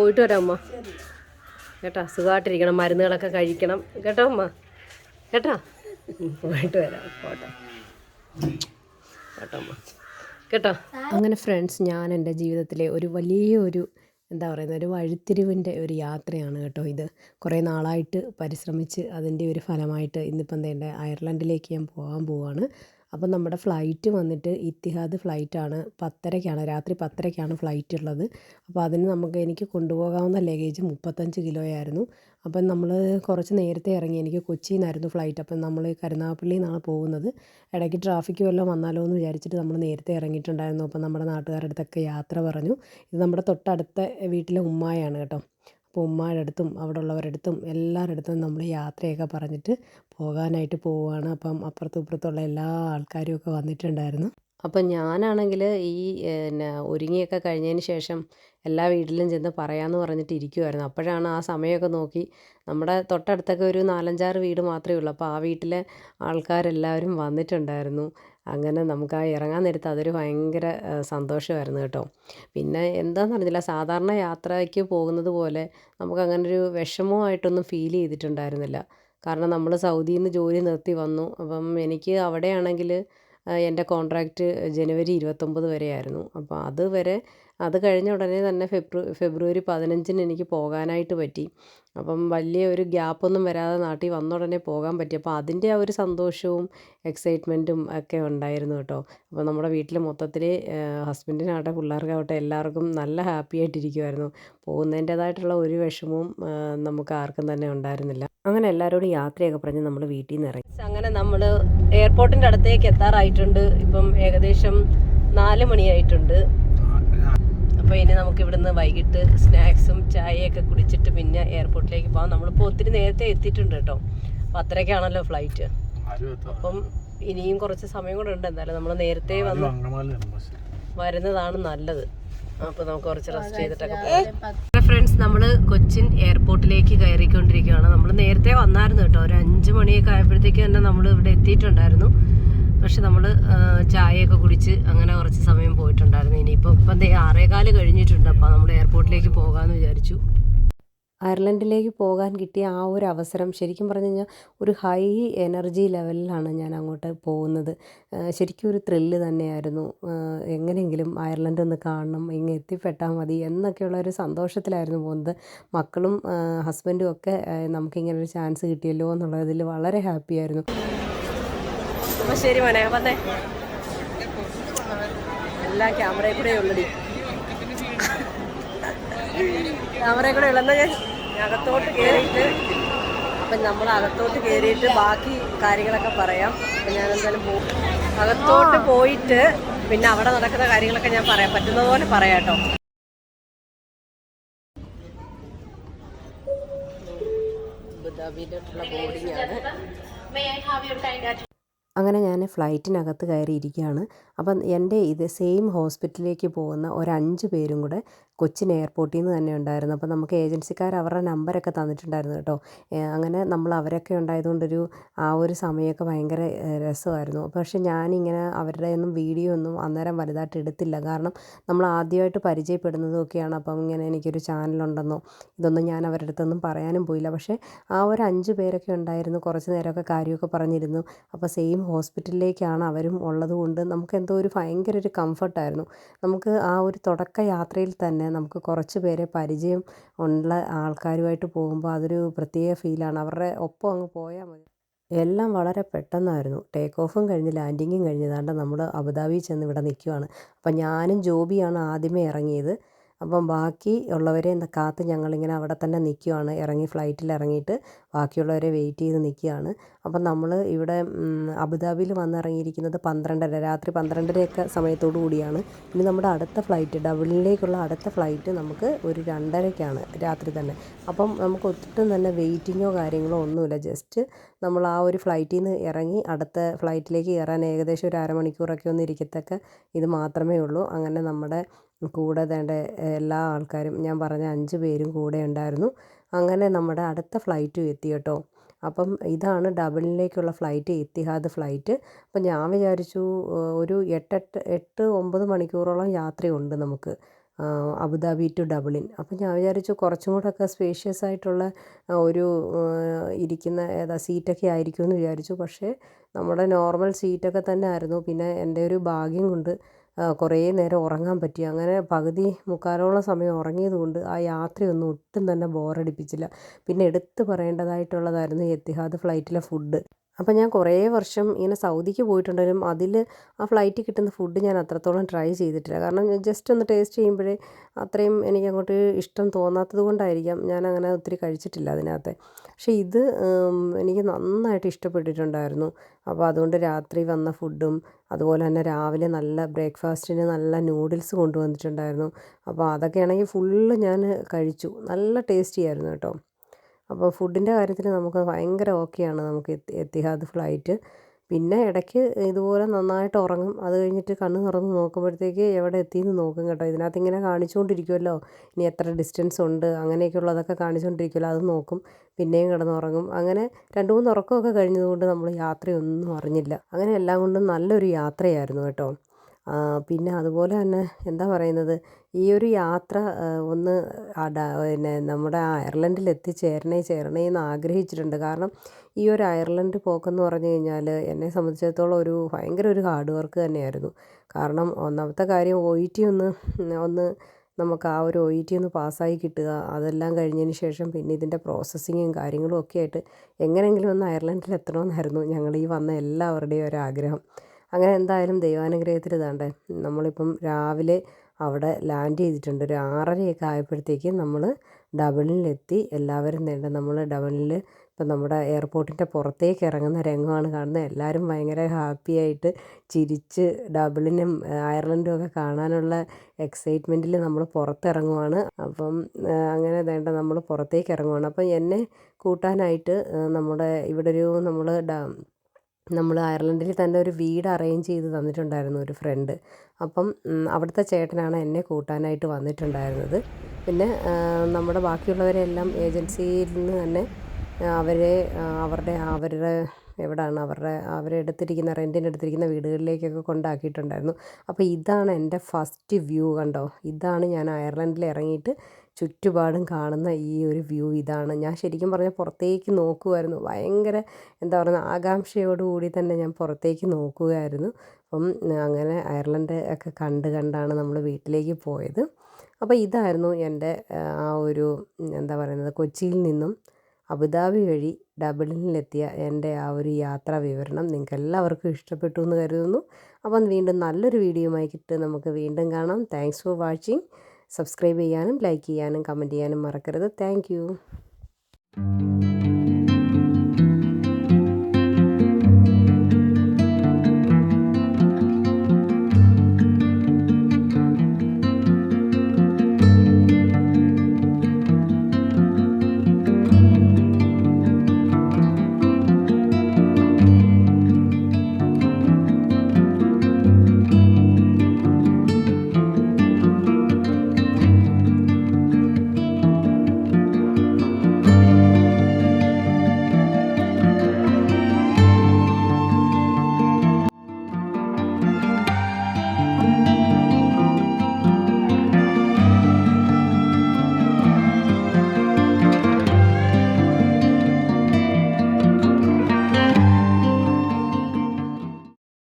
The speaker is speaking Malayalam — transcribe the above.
പോയിട്ട് വരാം അമ്മ കേട്ടോ സുഖമായിട്ടിരിക്കണം മരുന്നുകളൊക്കെ കഴിക്കണം. കേട്ടോ അമ്മ കേട്ടോ? പോയിട്ട് വരാം പോട്ടെ. കേട്ടോ അമ്മ കേട്ടോ? അങ്ങനെ ഫ്രണ്ട്സ് ഞാൻ എന്റെ ജീവിതത്തിലെ ഒരു വലിയൊരു എന്താ പറയുന്നത് ഒരു വഴിത്തിരിവിന്റെ ഒരു യാത്രയാണ് കേട്ടോ ഇത്. കുറേ നാളായിട്ട് പരിശ്രമിച്ച് അതിന്റെ ഒരു ഫലമായിട്ട് ഇന്നിപ്പം എന്താ അയർലൻഡിലേക്ക് ഞാൻ പോകാൻ പോവാണ്. അപ്പം നമ്മുടെ ഫ്ലൈറ്റ് വന്നിട്ട് ഇത്തിഹാദ് ഫ്ലൈറ്റാണ്. പത്തരയ്ക്കാണ് രാത്രി പത്തരയ്ക്കാണ് ഫ്ലൈറ്റ് ഉള്ളത് അപ്പോൾ അതിന് നമുക്ക് എനിക്ക് കൊണ്ടുപോകാവുന്ന ലഗേജ് മുപ്പത്തഞ്ച് കിലോയായിരുന്നു. അപ്പം നമ്മൾ കുറച്ച് നേരത്തെ ഇറങ്ങി. എനിക്ക് കൊച്ചിയിൽ നിന്നായിരുന്നു ഫ്ലൈറ്റ്. അപ്പം നമ്മൾ കരുനാഗപ്പള്ളിയിൽ നിന്നാണ് പോകുന്നത്. ഇടയ്ക്ക് ട്രാഫിക്ക് വല്ലതും വന്നാലോ എന്ന് വിചാരിച്ചിട്ട് നമ്മൾ നേരത്തെ ഇറങ്ങിയിട്ടുണ്ടായിരുന്നു. അപ്പം നമ്മുടെ നാട്ടുകാരുടെ അടുത്തൊക്കെ യാത്ര പറഞ്ഞു. ഇത് നമ്മുടെ തൊട്ടടുത്ത വീട്ടിലെ ഉമ്മായാണ് കേട്ടോ. അപ്പോൾ ഉമ്മായുടെ അടുത്തും അവിടെ ഉള്ളവരുടെ അടുത്തും എല്ലാവരുടെ അടുത്തും നമ്മൾ യാത്രയൊക്കെ പറഞ്ഞിട്ട് പോകാനായിട്ട് പോവുകയാണ് അപ്പം അപ്പുറത്തും ഇപ്പുറത്തുള്ള എല്ലാ ആൾക്കാരും ഒക്കെ വന്നിട്ടുണ്ടായിരുന്നു. അപ്പം ഞാനാണെങ്കിൽ ഈ പിന്നെ ഒരുങ്ങിയൊക്കെ കഴിഞ്ഞതിന് ശേഷം എല്ലാ വീട്ടിലും ചെന്ന് പറയാമെന്ന് പറഞ്ഞിട്ട് ഇരിക്കുമായിരുന്നു അപ്പോഴാണ് ആ സമയമൊക്കെ നോക്കി നമ്മുടെ തൊട്ടടുത്തൊക്കെ ഒരു നാലഞ്ചാറ് വീട് മാത്രമേ ഉള്ളൂ. അപ്പോൾ ആ വീട്ടിലെ ആൾക്കാരെല്ലാവരും വന്നിട്ടുണ്ടായിരുന്നു. അങ്ങനെ നമുക്ക് ആ ഇറങ്ങാൻ നേരത്ത് അതൊരു ഭയങ്കര സന്തോഷമായിരുന്നു കേട്ടോ. പിന്നെ എന്താണെന്ന് അറിഞ്ഞില്ല സാധാരണ യാത്രയ്ക്ക് പോകുന്നത് പോലെ നമുക്ക് അങ്ങനെ ഒരു വിഷമമായിട്ടൊന്നും ഫീൽ ചെയ്തിട്ടുണ്ടായിരുന്നില്ല. കാരണം നമ്മൾ സൗദിയിൽ നിന്ന് ജോലി നിർത്തി വന്നു. അപ്പം എനിക്ക് അവിടെയാണെങ്കിൽ എന്റെ കോൺട്രാക്റ്റ് ജനുവരി ഇരുപത്തൊമ്പത് വരെയായിരുന്നു. അപ്പോൾ അതുവരെ അത് കഴിഞ്ഞ ഉടനെ തന്നെ ഫെബ്രു ഫെബ്രുവരി പതിനഞ്ചിന് എനിക്ക് പോകാനായിട്ട് പറ്റി. അപ്പം വലിയ ഒരു ഗ്യാപ്പൊന്നും വരാതെ നാട്ടിൽ വന്ന ഉടനെ പോകാൻ പറ്റി. അപ്പോൾ അതിന്റെ ആ ഒരു സന്തോഷവും എക്സൈറ്റ്മെന്റും ഒക്കെ ഉണ്ടായിരുന്നു കേട്ടോ. അപ്പോൾ നമ്മുടെ വീട്ടിൽ മൊത്തത്തിൽ ഹസ്ബൻഡിനാവട്ടെ പിള്ളേർക്കാവട്ടെ എല്ലാവർക്കും നല്ല ഹാപ്പി ആയിട്ടിരിക്കുമായിരുന്നു പോകുന്നതിന്റേതായിട്ടുള്ള ഒരു വിഷമവും നമുക്ക് ആർക്കും തന്നെ ഉണ്ടായിരുന്നില്ല. അങ്ങനെ എല്ലാവരോടും യാത്രയൊക്കെ പറഞ്ഞ് നമ്മൾ വീട്ടിൽ നിന്ന് ഇറങ്ങി. അങ്ങനെ നമ്മൾ എയർപോർട്ടിന്റെ അടുത്തേക്ക് എത്താറായിട്ടുണ്ട്. ഇപ്പം ഏകദേശം നാല് മണിയായിട്ടുണ്ട്. അപ്പോൾ ഇനി നമുക്ക് ഇവിടുന്ന് വൈകിട്ട് സ്നാക്സും ചായയൊക്കെ കുടിച്ചിട്ട് പിന്നെ എയർപോർട്ടിലേക്ക് പോകാം നമ്മളിപ്പോൾ ഒത്തിരി നേരത്തെ എത്തിയിട്ടുണ്ട് കേട്ടോ. പത്തരയ്ക്കാണല്ലോ ഫ്ലൈറ്റ്. അപ്പം ഇനിയും കുറച്ച് സമയം കൂടെ ഉണ്ട് എന്തായാലും. നമ്മൾ നേരത്തെ വന്ന് വരുന്നതാണ് നല്ലത്. അപ്പോൾ നമുക്ക് കുറച്ച് റെസ്റ്റ് ചെയ്തിട്ടൊക്കെ ഫ്രണ്ട്സ് നമ്മൾ കൊച്ചിൻ എയർപോർട്ടിലേക്ക് കയറിക്കൊണ്ടിരിക്കുകയാണ്. നമ്മൾ നേരത്തെ വന്നായിരുന്നു കേട്ടോ. ഒരു അഞ്ച് മണിയൊക്കെ ആയപ്പോഴത്തേക്ക് തന്നെ നമ്മൾ ഇവിടെ എത്തിയിട്ടുണ്ടായിരുന്നു. പക്ഷെ നമ്മൾ ചായയൊക്കെ കുടിച്ച് അങ്ങനെ കുറച്ച് സമയം പോയിട്ടുണ്ടായിരുന്നു. ഇനിയിപ്പോൾ ഇപ്പം ദേ ആറേകാൽ കഴിഞ്ഞിട്ടുണ്ട്. അപ്പോൾ നമ്മൾ എയർപോർട്ടിലേക്ക് പോകാമെന്ന് വിചാരിച്ചു. അയർലൻഡിലേക്ക് പോകാൻ കിട്ടിയ ആ ഒരു അവസരം ശരിക്കും പറഞ്ഞു കഴിഞ്ഞാൽ ഒരു ഹൈ എനർജി ലെവലിലാണ് ഞാൻ അങ്ങോട്ട് പോകുന്നത്. ശരിക്കും ഒരു ത്രില്ല് തന്നെയായിരുന്നു. എങ്ങനെയെങ്കിലും അയർലൻഡ് ഒന്ന് കാണണം ഇങ്ങ് എത്തിപ്പെട്ടാൽ മതി എന്നൊക്കെയുള്ള ഒരു സന്തോഷത്തിലായിരുന്നു പോകുന്നത്. മക്കളും ഹസ്ബൻഡും ഒക്കെ നമുക്കിങ്ങനൊരു ചാൻസ് കിട്ടിയല്ലോ എന്നുള്ളതിൽ വളരെ ഹാപ്പിയായിരുന്നു. അപ്പോൾ ശരി മോനെ വന്നേ എല്ലാ ക്യാമറയിൽ കൂടെ ഉള്ളടി. ക്യാമറയിൽ കൂടെ ഉള്ളെന്ന് ഞാൻ അകത്തോട്ട് കയറിയിട്ട് അപ്പം നമ്മൾ അകത്തോട്ട് കയറിയിട്ട് ബാക്കി കാര്യങ്ങളൊക്കെ പറയാം. അപ്പം ഞാൻ എന്തായാലും പോകും അകത്തോട്ട് പോയിട്ട് പിന്നെ അവിടെ നടക്കുന്ന കാര്യങ്ങളൊക്കെ ഞാൻ പറയാം. പറ്റുന്ന പോലെ പറയാം കേട്ടോ. അബുദാബിയിലോട്ടുള്ള ബോർഡിംഗ് ആണ്. അങ്ങനെ ഞാൻ ഫ്ലൈറ്റിനകത്ത് കയറിയിരിക്കുകയാണ്. അപ്പം എന്റെ ഇത് സെയിം ഹോസ്പിറ്റലിലേക്ക് പോകുന്ന ഒരഞ്ച് പേരും കൂടെ കൊച്ചിൻ എയർപോർട്ടിൽ നിന്ന് തന്നെ ഉണ്ടായിരുന്നു. അപ്പോൾ നമുക്ക് ഏജൻസിക്കാർ അവരുടെ നമ്പരൊക്കെ തന്നിട്ടുണ്ടായിരുന്നു കേട്ടോ. അങ്ങനെ നമ്മൾ അവരൊക്കെ ഉണ്ടായതുകൊണ്ടൊരു ആ ഒരു സമയമൊക്കെ ഭയങ്കര രസമായിരുന്നു. പക്ഷേ ഞാനിങ്ങനെ അവരുടെ ഒന്നും വീഡിയോ ഒന്നും അന്നേരം വലുതായിട്ട് എടുത്തില്ല. കാരണം നമ്മൾ ആദ്യമായിട്ട് പരിചയപ്പെടുന്നതും ഒക്കെയാണ് അപ്പം ഇങ്ങനെ എനിക്കൊരു ചാനലുണ്ടെന്നോ ഇതൊന്നും ഞാൻ അവരുടെ അടുത്തൊന്നും പറയാനും പോയില്ല. പക്ഷേ ആ ഒരു അഞ്ച് പേരൊക്കെ ഉണ്ടായിരുന്നു. കുറച്ച് നേരമൊക്കെ കാര്യമൊക്കെ പറഞ്ഞിരുന്നു. അപ്പോൾ സെയിം ഹോസ്പിറ്റലിലേക്കാണ് അവരും ഉള്ളതുകൊണ്ട് നമുക്ക് എന്തോ ഒരു ഭയങ്കര ഒരു കംഫർട്ടായിരുന്നു. നമുക്ക് ആ ഒരു തുടക്ക യാത്രയിൽ തന്നെ നമുക്ക് കുറച്ച് പേരെ പരിചയം ഉള്ള ആൾക്കാരുമായിട്ട് പോകുമ്പോൾ അതൊരു പ്രത്യേക ഫീലാണ്. അവരുടെ ഒപ്പം അങ്ങ് പോയാൽ മതി. എല്ലാം വളരെ പെട്ടെന്നായിരുന്നു. ടേക്ക് ഓഫും കഴിഞ്ഞ് ലാൻഡിങ്ങും കഴിഞ്ഞ് നമ്മൾ അബുദാബി ചെന്ന് ഇവിടെ നിൽക്കുവാണ്. അപ്പം ഞാനും ജോബിയാണ് ആദ്യമേ ഇറങ്ങിയത്. അപ്പം ബാക്കി ഉള്ളവരെ കാത്ത് ഞങ്ങളിങ്ങനെ അവിടെ തന്നെ നിൽക്കുവാണ് ഇറങ്ങി ഫ്ലൈറ്റിൽ ഇറങ്ങിയിട്ട് ബാക്കിയുള്ളവരെ വെയിറ്റ് ചെയ്ത് നിൽക്കുകയാണ് അപ്പം നമ്മൾ ഇവിടെ അബുദാബിയിൽ വന്നിറങ്ങിയിരിക്കുന്നത് പന്ത്രണ്ടര രാത്രി പന്ത്രണ്ടരയൊക്കെ സമയത്തോടു കൂടിയാണ്. ഇനി നമ്മുടെ അടുത്ത ഫ്ലൈറ്റ് ഡബിളിലേക്കുള്ള അടുത്ത ഫ്ലൈറ്റ് നമുക്ക് ഒരു രണ്ടരയ്ക്കാണ് രാത്രി തന്നെ. അപ്പം നമുക്ക് ഒട്ടും തന്നെ വെയിറ്റിങ്ങോ കാര്യങ്ങളോ ഒന്നുമില്ല. ജസ്റ്റ് നമ്മൾ ആ ഒരു ഫ്ലൈറ്റിൽ നിന്ന് ഇറങ്ങി അടുത്ത ഫ്ലൈറ്റിലേക്ക് കയറാൻ ഏകദേശം ഒരു അരമണിക്കൂറൊക്കെ ഒന്ന് ഇരിക്കത്തക്ക ഇത് മാത്രമേ ഉള്ളൂ. അങ്ങനെ നമ്മുടെ കൂടെ വേണ്ട എല്ലാ ആൾക്കാരും ഞാൻ പറഞ്ഞ അഞ്ച് പേരും കൂടെ ഉണ്ടായിരുന്നു. അങ്ങനെ നമ്മുടെ അടുത്ത ഫ്ലൈറ്റും എത്തി കേട്ടോ. അപ്പം ഇതാണ് ഡബിളിലേക്കുള്ള ഫ്ലൈറ്റ് ഇത്തിഹാദ് ഫ്ലൈറ്റ് അപ്പം ഞാൻ വിചാരിച്ചു ഒരു എട്ടെട്ട് എട്ട് ഒമ്പത് മണിക്കൂറോളം യാത്രയുണ്ട് നമുക്ക് അബുദാബി ടു ഡബിളിൻ. അപ്പം ഞാൻ വിചാരിച്ചു കുറച്ചും കൂടെയൊക്കെ സ്പേഷ്യസ് ആയിട്ടുള്ള ഒരു ഇരിക്കുന്ന ഏതാ സീറ്റൊക്കെ ആയിരിക്കും എന്ന് വിചാരിച്ചു. പക്ഷേ നമ്മുടെ നോർമൽ സീറ്റൊക്കെ തന്നെ ആയിരുന്നു. പിന്നെ എന്റെ ഒരു ഭാഗ്യം കൊണ്ട് കുറേ നേരം ഉറങ്ങാൻ പറ്റി. അങ്ങനെ പകുതി മുക്കാലോളം സമയം ഉറങ്ങിയത് കൊണ്ട് ആ യാത്രയൊന്നും ഒട്ടും തന്നെ ബോറടിപ്പിച്ചില്ല പിന്നെ എടുത്തു പറയേണ്ടതായിട്ടുള്ളതായിരുന്നു എത്തിഹാദ് ഫ്ലൈറ്റിലെ ഫുഡ് അപ്പോൾ ഞാൻ കുറേ വർഷം ഇങ്ങനെ സൗദിക്ക് പോയിട്ടുണ്ടെങ്കിലും അതിൽ ആ ഫ്ലൈറ്റിൽ കിട്ടുന്ന ഫുഡ് ഞാൻ അത്രത്തോളം ട്രൈ ചെയ്തിട്ടില്ല. കാരണം ജസ്റ്റ് ഒന്ന് ടേസ്റ്റ് ചെയ്യുമ്പോഴേ അത്രയും എനിക്ക് അങ്ങോട്ട് ഇഷ്ടം തോന്നാത്തത് കൊണ്ടായിരിക്കാം ഞാൻ അങ്ങനെ ഒത്തിരി കഴിച്ചിട്ടില്ല അതിനകത്ത്. പക്ഷേ ഇത് എനിക്ക് നന്നായിട്ട് ഇഷ്ടപ്പെട്ടിട്ടുണ്ടായിരുന്നു. അപ്പോൾ അതുകൊണ്ട് രാത്രി വന്ന ഫുഡും അതുപോലെ തന്നെ രാവിലെ നല്ല ബ്രേക്ക്ഫാസ്റ്റിന് നല്ല നൂഡിൽസ് കൊണ്ടുവന്നിട്ടുണ്ടായിരുന്നു. അപ്പോൾ അതൊക്കെ ആണെങ്കിൽ ഫുള്ള് ഞാൻ കഴിച്ചു. നല്ല ടേസ്റ്റി ആയിരുന്നു കേട്ടോ. അപ്പോൾ ഫുഡിന്റെ കാര്യത്തിൽ നമുക്ക് ഭയങ്കര ഓക്കെയാണ് നമുക്ക് എത്തി എത്തിഹാദ് ഫ്ലൈറ്റ് പിന്നെ ഇടയ്ക്ക് ഇതുപോലെ നന്നായിട്ട് ഉറങ്ങും. അത് കഴിഞ്ഞിട്ട് കണ്ണ് തുറന്ന് നോക്കുമ്പോഴത്തേക്ക് എവിടെ എത്തിയെന്ന് നോക്കും കേട്ടോ. ഇതിനകത്ത് ഇങ്ങനെ കാണിച്ചുകൊണ്ടിരിക്കുമല്ലോ ഇനി എത്ര ഡിസ്റ്റൻസ് ഉണ്ട്? അങ്ങനെയൊക്കെയുള്ളതൊക്കെ കാണിച്ചുകൊണ്ടിരിക്കുമല്ലോ അത് നോക്കും. പിന്നെയും കിടന്നുറങ്ങും. അങ്ങനെ രണ്ട് മൂന്ന് ഉറക്കമൊക്കെ കഴിഞ്ഞതുകൊണ്ട് നമ്മൾ യാത്രയൊന്നും അറിഞ്ഞില്ല. അങ്ങനെ എല്ലാം കൊണ്ടും നല്ലൊരു യാത്രയായിരുന്നു കേട്ടോ. പിന്നെ അതുപോലെ തന്നെ എന്താ പറയുന്നത്? ഈ ഒരു യാത്ര ഒന്ന് പിന്നെ നമ്മുടെ അയർലൻഡിൽ എത്തിച്ചേരണേ ചേരണേ എന്ന് ആഗ്രഹിച്ചിട്ടുണ്ട്. കാരണം ഈ ഒരു അയർലൻഡ് പോക്കെന്ന് പറഞ്ഞു കഴിഞ്ഞാൽ എന്നെ സംബന്ധിച്ചിടത്തോളം ഒരു ഭയങ്കര ഒരു ഹാർഡ് വർക്ക് തന്നെയായിരുന്നു. കാരണം ഒന്നാമത്തെ കാര്യം ഒ ഇ ടി ഒന്ന് ഒന്ന് നമുക്ക് ആ ഒരു ഒ ഇ ടി ഒന്ന് പാസ്സായി കിട്ടുക അതെല്ലാം കഴിഞ്ഞതിന് ശേഷം പിന്നെ ഇതിന്റെ പ്രോസസ്സിങ്ങും കാര്യങ്ങളും ഒക്കെ ആയിട്ട് എങ്ങനെയെങ്കിലും ഒന്ന് അയർലൻഡിൽ എത്തണമെന്നായിരുന്നു ഞങ്ങൾ ഈ വന്ന എല്ലാവരുടെയും ഒരു ആഗ്രഹം. അങ്ങനെ എന്തായാലും ദൈവാനുഗ്രഹത്തിൽ ഇതാണ്ട് നമ്മളിപ്പം രാവിലെ അവിടെ ലാൻഡ് ചെയ്തിട്ടുണ്ട്. ഒരു ആറരയൊക്കെ ആയപ്പോഴത്തേക്കും നമ്മൾ ഡബിളിലെത്തി. എല്ലാവരും വേണ്ട നമ്മൾ ഡബിളിൽ ഇപ്പം നമ്മുടെ എയർപോർട്ടിന്റെ പുറത്തേക്ക് ഇറങ്ങുന്ന രംഗമാണ് കാണുന്നത്. എല്ലാവരും ഭയങ്കര ഹാപ്പിയായിട്ട് ചിരിച്ച് ഡബിളിനും അയർലൻഡും ഒക്കെ കാണാനുള്ള എക്സൈറ്റ്മെന്റിൽ നമ്മൾ പുറത്തിറങ്ങുവാണ്. അപ്പം അങ്ങനെ വേണ്ട നമ്മൾ പുറത്തേക്ക് ഇറങ്ങുവാണ്. അപ്പം എന്നെ കൂട്ടാനായിട്ട് നമ്മുടെ ഇവിടെ ഒരു നമ്മൾ നമ്മൾ അയർലൻഡിൽ തന്നെ ഒരു വീട് അറേഞ്ച് ചെയ്ത് തന്നിട്ടുണ്ടായിരുന്നു ഒരു ഫ്രണ്ട്. അപ്പം അവിടുത്തെ ചേട്ടനാണ് എന്നെ കൂട്ടാനായിട്ട് വന്നിട്ടുണ്ടായിരുന്നത്. പിന്നെ നമ്മുടെ നമ്മുടെ ബാക്കിയുള്ളവരെല്ലാം ഏജൻസിയിൽ നിന്ന് തന്നെ അവരെ അവരുടെ അവരുടെ എവിടെയാണ് അവരുടെ അവരെടുത്തിരിക്കുന്ന റെന്റിന് എടുത്തിരിക്കുന്ന വീടുകളിലേക്കൊക്കെ കൊണ്ടാക്കിയിട്ടുണ്ടായിരുന്നു. അപ്പോൾ ഇതാണ് എന്റെ ഫസ്റ്റ് വ്യൂ കണ്ടോ? ഇതാണ് ഞാൻ അയർലൻഡിൽ ഇറങ്ങിയിട്ട് ചുറ്റുപാടും കാണുന്ന ഈ ഒരു വ്യൂ ഇതാണ്. ഞാൻ ശരിക്കും പറഞ്ഞാൽ പുറത്തേക്ക് നോക്കുമായിരുന്നു ഭയങ്കര എന്താ പറയുക ആകാംക്ഷയോടുകൂടി തന്നെ ഞാൻ പുറത്തേക്ക് നോക്കുകയായിരുന്നു അപ്പം അങ്ങനെ അയർലൻഡ് ഒക്കെ കണ്ട് കണ്ടാണ് നമ്മൾ വീട്ടിലേക്ക് പോയത്. അപ്പോൾ ഇതായിരുന്നു എന്റെ ആ ഒരു എന്താ പറയുന്നത് കൊച്ചിയിൽ നിന്നും അബുദാബി വഴി ഡബ്ലിനിലെത്തിയ എന്റെ ആ ഒരു യാത്രാ വിവരണം നിങ്ങൾക്ക് എല്ലാവർക്കും ഇഷ്ടപ്പെട്ടു എന്ന് കരുതുന്നു. അപ്പം വീണ്ടും നല്ലൊരു വീഡിയോയുമായി ആയിക്കിട്ട് നമുക്ക് വീണ്ടും കാണാം. താങ്ക്സ് ഫോർ വാച്ചിങ് സബ്സ്ക്രൈബ് ചെയ്യാനും ലൈക്ക് ചെയ്യാനും കമന്റ് ചെയ്യാനും മറക്കരുത്. താങ്ക്